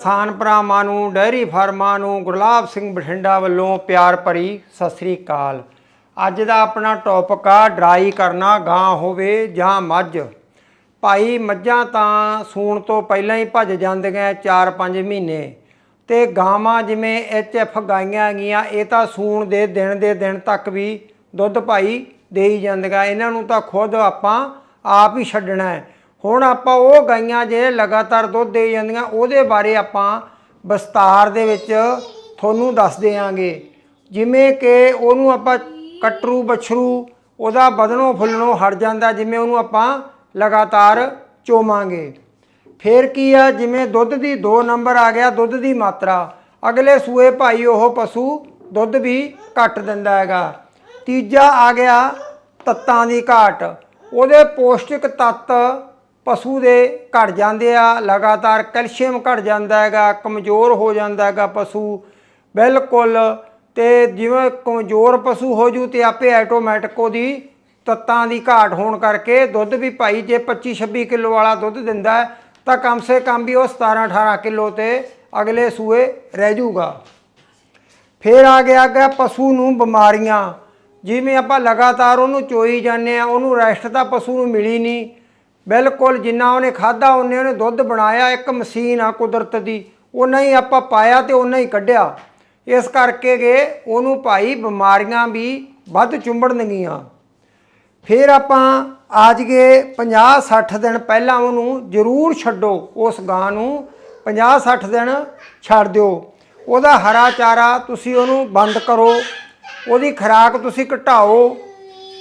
ਕਿਸਾਨ ਭਰਾਵਾਂ ਨੂੰ, ਡੈਰੀ ਫਾਰਮਾਂ ਨੂੰ, ਗੁਰਲਾਬ ਸਿੰਘ ਬਠਿੰਡਾ ਵੱਲੋਂ ਪਿਆਰ ਭਰੀ ਸਤਿ ਸ੍ਰੀ ਅਕਾਲ। ਅੱਜ ਦਾ ਆਪਣਾ ਟੌਪਿਕ ਆ ਡਰਾਈ ਕਰਨਾ ਗਾਂ ਹੋਵੇ ਜਾਂ ਮੱਝ। ਭਾਈ, ਮੱਝਾਂ ਤਾਂ ਸੂਣ ਤੋਂ ਪਹਿਲਾਂ ਹੀ ਭੱਜ ਜਾਂਦੀਆਂ 4-5 ਮਹੀਨੇ। ਤੇ ਗਾਵਾਂ ਜਿਵੇਂ ਐਫ ਗਾਈਆਂ ਗੀਆਂ ਇਹ ਤਾਂ ਸੂਣ ਦੇ ਦਿਨ ਦੇ ਦਿਨ ਤੱਕ ਵੀ ਦੁੱਧ ਭਾਈ ਦੇਈ ਜਾਂਦੀਆਂ। ਇਹਨਾਂ ਨੂੰ ਤਾਂ ਖੁਦ ਆਪਾਂ ਆਪ ਹੀ ਛੱਡਣਾ ਹੈ ਹੁਣ ਆਪਾਂ ਉਹ ਗਾਈਆਂ ਜਿਹੜੇ ਲਗਾਤਾਰ ਦੁੱਧ ਦੇ ਜਾਂਦੀਆਂ, ਉਹਦੇ ਬਾਰੇ ਆਪਾਂ ਵਿਸਤਾਰ ਦੇ ਵਿੱਚ ਤੁਹਾਨੂੰ ਦੱਸ ਦੇਵਾਂਗੇ ਜਿਵੇਂ ਕਿ ਉਹਨੂੰ ਆਪਾਂ ਕਟਰੂ ਬਛਰੂ, ਉਹਦਾ ਬਦਨੋਂ ਫੁੱਲਣੋਂ ਹਟ ਜਾਂਦਾ, ਜਿਵੇਂ ਉਹਨੂੰ ਆਪਾਂ ਲਗਾਤਾਰ ਚੋਵਾਂਗੇ। ਫਿਰ ਕੀ ਆ, ਜਿਵੇਂ ਦੁੱਧ ਦੀ 2 ਨੰਬਰ ਆ ਗਿਆ, ਦੁੱਧ ਦੀ ਮਾਤਰਾ। ਅਗਲੇ ਸੂਏ ਭਾਈ ਉਹ ਪਸ਼ੂ ਦੁੱਧ ਵੀ ਘੱਟ ਦਿੰਦਾ ਹੈਗਾ। ਤੀਜਾ ਆ ਗਿਆ ਤੱਤਾਂ ਦੀ ਘਾਟ। ਉਹਦੇ ਪੌਸ਼ਟਿਕ ਤੱਤ ਪਸ਼ੂ ਦੇ ਘਟ ਜਾਂਦੇ ਆ, ਲਗਾਤਾਰ ਕੈਲਸ਼ੀਅਮ ਘਟ ਜਾਂਦਾ ਹੈਗਾ, ਕਮਜ਼ੋਰ ਹੋ ਜਾਂਦਾ ਹੈਗਾ ਪਸ਼ੂ, ਬਿਲਕੁਲ। ਤੇ ਜਿਵੇਂ ਕਮਜ਼ੋਰ ਪਸ਼ੂ ਹੋ ਜੂ ਤੇ ਆਪੇ ਆਟੋਮੈਟਿਕ ਉਹਦੀ ਤੱਤਾਂ ਦੀ ਘਾਟ ਹੋਣ ਕਰਕੇ ਦੁੱਧ ਵੀ ਭਾਈ ਜੇ 25 26 ਕਿਲੋ ਵਾਲਾ ਦੁੱਧ ਦਿੰਦਾ ਤਾਂ ਕਮ ਸੇ ਕਮ ਵੀ ਉਹ 17 18 ਕਿਲੋ ਤੇ ਅਗਲੇ ਸੂਏ ਰਹਿ ਜੂਗਾ। ਫਿਰ ਆ ਗਿਆ ਗਿਆ ਪਸ਼ੂ ਨੂੰ ਬਿਮਾਰੀਆਂ। ਜਿਵੇਂ ਆਪਾਂ ਲਗਾਤਾਰ ਉਹਨੂੰ ਚੋਈ ਜਾਂਦੇ ਆ ਉਹਨੂੰ ਰੈਸਟ ਤਾਂ ਪਸ਼ੂ ਨੂੰ ਮਿਲੀ ਨਹੀਂ। ਬਿਲਕੁਲ ਜਿੰਨਾ ਉਹਨੇ ਖਾਦਾ ਉਹਨੇ ਉਹਨੇ ਦੁੱਧ ਬਣਾਇਆ, ਇੱਕ ਮਸ਼ੀਨ ਆ ਕੁਦਰਤ ਦੀ। ਉਹਨਾਂ ਹੀ ਆਪਾਂ ਪਾਇਆ ਤੇ ਉਹਨਾਂ ਹੀ ਕੱਢਿਆ। ਇਸ ਕਰਕੇ ਗਏ ਉਹਨੂੰ ਭਾਈ ਬਿਮਾਰੀਆਂ ਵੀ ਵੱਧ ਚੁੰਬੜਨਗੀਆਂ। ਫਿਰ ਆਪਾਂ ਅੱਜ ਗਏ 50 60 ਦਿਨ ਪਹਿਲਾਂ ਉਹਨੂੰ ਜ਼ਰੂਰ ਛੱਡੋ, ਉਸ ਗਾਂ ਨੂੰ। 50 60 ਦਿਨ ਛੱਡ ਦਿਓ। ਉਹਦਾ ਹਰਾ ਚਾਰਾ ਤੁਸੀਂ ਉਹਨੂੰ ਬੰਦ ਕਰੋ। ਉਹਦੀ ਖੁਰਾਕ ਤੁਸੀਂ ਘਟਾਓ।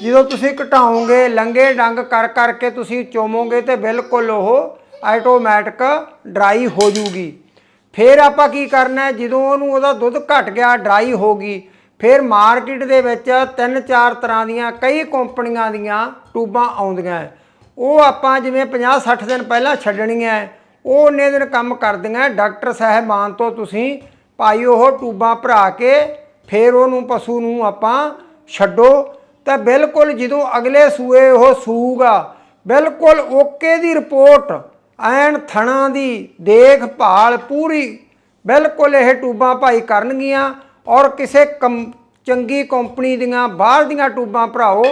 ਜਦੋਂ ਤੁਸੀਂ ਘਟਾਓਗੇ ਲੰਗੇ ਡੰਗ ਕਰ ਕਰਕੇ ਤੁਸੀਂ ਚੋਮੋਗੇ ਤੇ ਬਿਲਕੁਲ ਉਹ ਆਟੋਮੈਟਿਕ ਡਰਾਈ ਹੋ ਜੂਗੀ। ਫਿਰ ਆਪਾਂ ਕੀ ਕਰਨਾ ਜਦੋਂ ਉਹਨੂੰ ਉਹਦਾ ਦੁੱਧ ਘਟ ਗਿਆ ਡਰਾਈ ਹੋ ਗਈ, ਫਿਰ ਮਾਰਕੀਟ ਦੇ ਵਿੱਚ ਤਿੰਨ ਚਾਰ ਤਰ੍ਹਾਂ ਦੀਆਂ ਕਈ ਕੰਪਨੀਆਂ ਦੀਆਂ ਟੂਬਾਂ ਆਉਂਦੀਆਂ ਉਹ ਆਪਾਂ ਜਿਵੇਂ 50 60 ਦਿਨ ਪਹਿਲਾਂ ਛੱਡਣੀਆਂ ਉਹ ਉਹਨੇ ਦਿਨ ਕੰਮ ਕਰਦੀਆਂ ਡਾਕਟਰ ਸਾਹਿਬਾਨ ਤੋਂ ਤੁਸੀਂ ਭਾਈ ਉਹ ਟੂਬਾਂ ਭਰਾ ਕੇ ਫਿਰ ਉਹਨੂੰ, ਪਸ਼ੂ ਨੂੰ ਆਪਾਂ ਛੱਡੋ। ਤਾਂ ਬਿਲਕੁਲ ਜਦੋਂ ਅਗਲੇ ਸੂਏ ਉਹ ਸੂਗਾ ਬਿਲਕੁਲ ਓਕੇ ਦੀ ਰਿਪੋਰਟ, ਐਨ ਥਣਾ ਦੀ ਦੇਖਭਾਲ ਪੂਰੀ, ਬਿਲਕੁਲ ਇਹ ਟੂਬਾਂ ਭਾਈ ਕਰਨਗੀਆਂ ਔਰ ਕਿਸੇ ਕੰ- ਚੰਗੀ ਕੰਪਨੀ ਦੀਆਂ ਬਾਹਰ ਦੀਆਂ ਟੂਬਾਂ ਭਰਾਓ,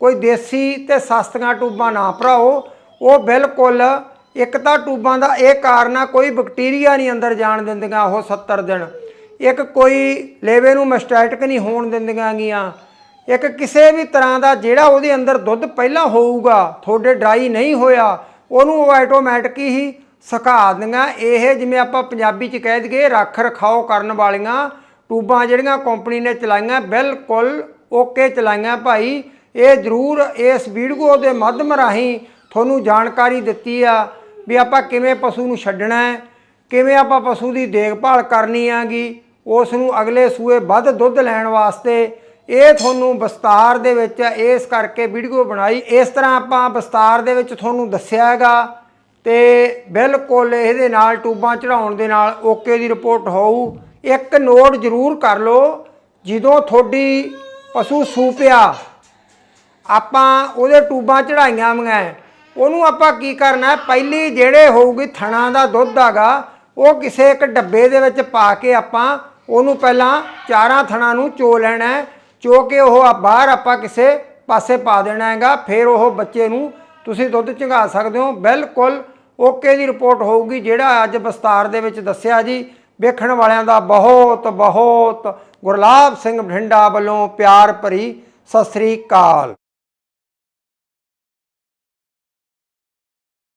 ਕੋਈ ਦੇਸੀ ਤੇ ਸਸਤੀਆਂ ਟੂਬਾਂ ਨਾ ਭਰਾਓ, ਉਹ ਬਿਲਕੁਲ ਇੱਕ ਤਾਂ ਟੂਬਾਂ ਦਾ ਇਹ ਕਾਰਨ ਆ, ਕੋਈ ਬੈਕਟੀਰੀਆ ਨਹੀਂ ਅੰਦਰ ਜਾਣ ਦਿੰਦੀਆਂ ਉਹ 70 ਦਿਨ, ਇੱਕ ਕੋਈ ਲੇਵੇ ਨੂੰ ਮਸਟੈਟਿਕ ਨਹੀਂ ਹੋਣ ਦਿੰਦੀਆਂ ਗੀਆਂ ਇੱਕ ਕਿਸੇ ਵੀ ਤਰ੍ਹਾਂ ਦਾ ਜਿਹੜਾ ਉਹਦੇ ਅੰਦਰ ਦੁੱਧ ਪਹਿਲਾਂ ਹੋਊਗਾ, ਤੁਹਾਡੇ ਡਰਾਈ ਨਹੀਂ ਹੋਇਆ, ਉਹਨੂੰ ਉਹ ਆਟੋਮੈਟਿਕ ਹੀ ਸੁਕਾ ਦਿੰਗਾ। ਇਹ ਜਿਵੇਂ ਆਪਾਂ ਪੰਜਾਬੀ ਚ ਕਹਿ ਦਈਏ, ਰੱਖ ਰਖਾਓ ਕਰਨ ਵਾਲੀਆਂ ਟੂਬਾਂ ਜਿਹੜੀਆਂ ਕੰਪਨੀ ਨੇ ਚਲਾਈਆਂ, ਬਿਲਕੁਲ ਓਕੇ ਚਲਾਈਆਂ ਭਾਈ। ਇਹ ਜ਼ਰੂਰ ਇਸ ਵੀਡੀਓ ਦੇ ਮਾਧਮ ਰਾਹੀਂ ਤੁਹਾਨੂੰ ਜਾਣਕਾਰੀ ਦਿੱਤੀ ਆ ਵੀ ਆਪਾਂ ਕਿਵੇਂ ਪਸ਼ੂ ਨੂੰ ਛੱਡਣਾ ਹੈ, ਕਿਵੇਂ ਆਪਾਂ ਪਸ਼ੂ ਦੀ ਦੇਖਭਾਲ ਕਰਨੀ ਆਗੀ ਉਸ ਨੂੰ ਅਗਲੇ ਸੂਏ ਵੱਧ ਦੁੱਧ ਲੈਣ ਵਾਸਤੇ ਇਹ ਤੁਹਾਨੂੰ ਵਿਸਤਾਰ ਦੇ ਵਿੱਚ ਇਸ ਕਰਕੇ ਵੀਡੀਓ ਬਣਾਈ। ਇਸ ਤਰ੍ਹਾਂ ਆਪਾਂ ਵਿਸਤਾਰ ਦੇ ਵਿੱਚ ਤੁਹਾਨੂੰ ਦੱਸਿਆ ਹੈਗਾ ਤੇ ਬਿਲਕੁਲ ਇਹਦੇ ਨਾਲ ਟੂਬਾਂ ਚੜਾਉਣ ਦੇ ਨਾਲ ਓਕੇ ਦੀ ਰਿਪੋਰਟ ਹੋਊ। ਇੱਕ ਨੋਟ ਜ਼ਰੂਰ ਕਰ ਲਓ, ਜਦੋਂ ਤੁਹਾਡੀ ਪਸ਼ੂ ਸੂਪਿਆ ਆਪਾਂ ਉਹਦੇ ਟੂਬਾਂ ਚੜਾਈਆਂ ਵੀਆਂ ਉਹਨੂੰ ਆਪਾਂ ਕੀ ਕਰਨਾ ਪਹਿਲੀ ਜਿਹੜੇ ਹੋਊਗੀ ਥਣਾ ਦਾ ਦੁੱਧ ਹੈਗਾ, ਉਹ ਕਿਸੇ ਇੱਕ ਡੱਬੇ ਦੇ ਵਿੱਚ ਪਾ ਕੇ ਆਪਾਂ ਉਹਨੂੰ ਪਹਿਲਾਂ ਚਾਰਾਂ ਥਣਾ ਨੂੰ ਚੋ ਲੈਣਾ ਚੋ ਕੇ ਉਹ ਆ, ਬਾਹਰ ਆਪਾਂ ਕਿਸੇ ਪਾਸੇ ਪਾ ਦੇਣਾ ਹੈਗਾ, ਫਿਰ ਉਹ ਬੱਚੇ ਨੂੰ ਤੁਸੀਂ ਦੁੱਧ ਚੰਗਾ ਸਕਦੇ ਹੋ। ਬਿਲਕੁਲ ਓਕੇ ਦੀ ਰਿਪੋਰਟ ਹੋਊਗੀ, ਜਿਹੜਾ ਅੱਜ ਵਿਸਤਾਰ ਦੇ ਵਿੱਚ ਦੱਸਿਆ ਜੀ, ਵੇਖਣ ਵਾਲਿਆਂ ਦਾ ਬਹੁਤ ਬਹੁਤ ਗੁਰਲਾਬ ਸਿੰਘ ਬਠਿੰਡਾ ਵੱਲੋਂ ਪਿਆਰ ਭਰੀ ਸਤਿ ਸ੍ਰੀ ਅਕਾਲ।